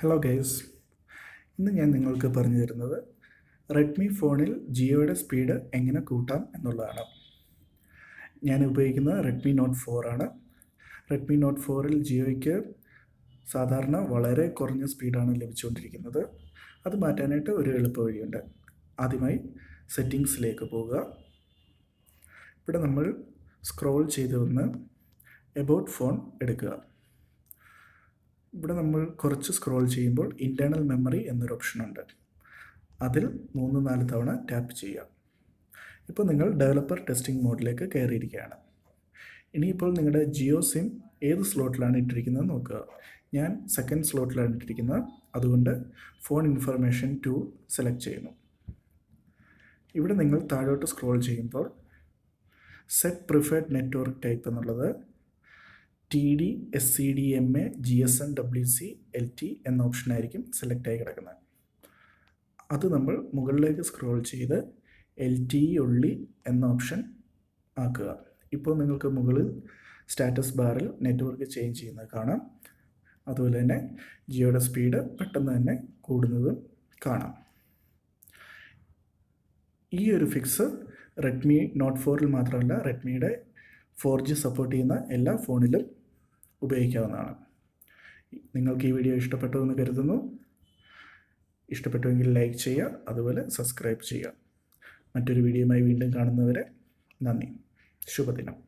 Hello guys ഇന്ന് ഞാൻ നിങ്ങൾക്ക് പറഞ്ഞു തരുന്നത് റെഡ്മി ഫോണിൽ ജിയോയുടെ സ്പീഡ് എങ്ങനെ കൂട്ടാം എന്നുള്ളതാണ്. ഞാൻ ഉപയോഗിക്കുന്നത് റെഡ്മി നോട്ട് ഫോർ ആണ്. റെഡ്മി നോട്ട് ഫോറിൽ ജിയോയ്ക്ക് സാധാരണ വളരെ കുറഞ്ഞ സ്പീഡാണ് ലഭിച്ചുകൊണ്ടിരിക്കുന്നത്. അത് മാറ്റാനായിട്ട് ഒരു എളുപ്പ വഴിയുണ്ട്. ആദ്യമായി സെറ്റിങ്സിലേക്ക് പോവുക. ഇവിടെ നമ്മൾ സ്ക്രോൾ ചെയ്ത് വന്ന് എബൌട്ട് ഫോൺ എടുക്കുക. ഇവിടെ നമ്മൾ കുറച്ച് സ്ക്രോൾ ചെയ്യുമ്പോൾ ഇന്റേർണൽ മെമ്മറി എന്നൊരു ഓപ്ഷൻ ഉണ്ട്. അതിൽ മൂന്ന് നാല് തവണ ടാപ്പ് ചെയ്യാം ഇപ്പോൾ നിങ്ങൾ ഡെവലപ്പർ ടെസ്റ്റിംഗ് മോഡിലേക്ക് കയറിയിരിക്കുകയാണ്. ഇനിയിപ്പോൾ നിങ്ങളുടെ ജിയോ സിം ഏത് സ്ലോട്ടിലാണ് ഇട്ടിരിക്കുന്നത് നോക്കുക. ഞാൻ സെക്കൻഡ് സ്ലോട്ടിലാണ് ഇട്ടിരിക്കുന്നത്. അതുകൊണ്ട് ഫോൺ ഇൻഫർമേഷൻ ടു സെലക്ട് ചെയ്യുന്നു. ഇവിടെ നിങ്ങൾ താഴോട്ട് സ്ക്രോൾ ചെയ്യുമ്പോൾ സെറ്റ് പ്രിഫേർഡ് നെറ്റ്വർക്ക് ടൈപ്പ് എന്നുള്ളത് T D S C D M A G S N W C L T എന്ന ഓപ്ഷനായിരിക്കും സെലക്ട് ആയി കിടക്കുന്നത്. അത് നമ്മൾ മുകളിലേക്ക് സ്ക്രോൾ ചെയ്ത് എൽ ടി ഒള്ളി എന്ന ഓപ്ഷൻ ആക്കുക. ഇപ്പോൾ നിങ്ങൾക്ക് മുകളിൽ സ്റ്റാറ്റസ് ബാറിൽ നെറ്റ്വർക്ക് ചേഞ്ച് ചെയ്യുന്നത് കാണാം. അതുപോലെ തന്നെ ജിയോയുടെ സ്പീഡ് പെട്ടെന്ന് തന്നെ കൂടുന്നതും കാണാം. ഈ ഒരു ഫിക്സ് റെഡ്മി നോട്ട് ഫോറിൽ മാത്രമല്ല റെഡ്മിയുടെ ഫോർ ജി സപ്പോർട്ട് ചെയ്യുന്ന എല്ലാ ഫോണിലും ഉപയോഗിക്കാവുന്നതാണ്. നിങ്ങൾക്ക് ഈ വീഡിയോ ഇഷ്ടപ്പെട്ടു എന്ന് കരുതുന്നു. ഇഷ്ടപ്പെട്ടുവെങ്കിൽ ലൈക്ക് ചെയ്യുക അതുപോലെ സബ്സ്ക്രൈബ് ചെയ്യുക. മറ്റൊരു വീഡിയോയുമായി വീണ്ടും കാണുന്നവരെ നന്ദി. ശുഭദിനം.